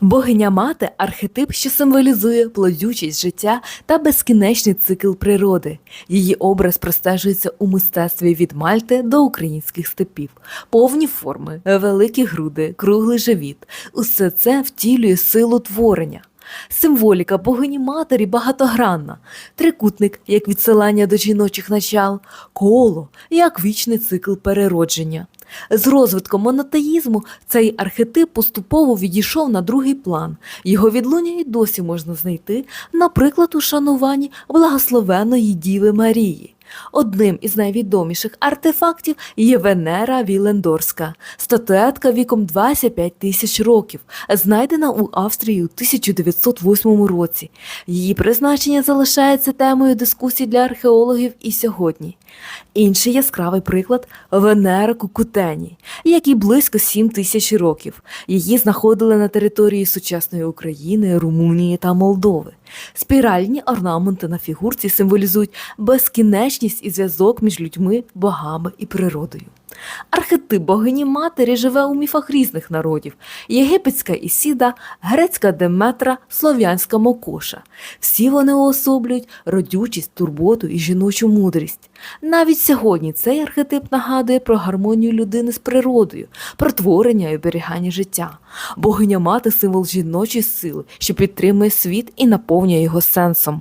Богиня мати архетип, що символізує плодючість життя та безкінечний цикл природи. Її образ простежується у мистецтві від Мальти до українських степів, повні форми, великі груди, круглий живіт. Усе це втілює силу творення. Символіка богині матері багатогранна, трикутник як відсилання до жіночих начал, коло як вічний цикл переродження. З розвитком монотеїзму цей архетип поступово відійшов на другий план. Його відлуння і досі можна знайти, наприклад, у шануванні благословеної Діви Марії. Одним із найвідоміших артефактів є Венера Вілендорська, статуетка віком 25 тисяч років, знайдена у Австрії у 1908 році. Її призначення залишається темою дискусій для археологів і сьогодні. Інший яскравий приклад Венера Кукутені, якій близько 7 тисяч років. Її знаходили на території сучасної України, Румунії та Молдови. Спіральні орнаменти на фігурці символізують безкінечність і зв'язок між людьми, богами і природою. Архетип богині матері живе у міфах різних народів: єгипетська Ісіда, грецька Деметра, слов'янська Мокоша. Всі вони уособлюють родючість, турботу і жіночу мудрість. Навіть сьогодні цей архетип нагадує про гармонію людини з природою, про творення і оберігання життя. Богиня мати символ жіночої сили, що підтримує світ і наповнює його сенсом.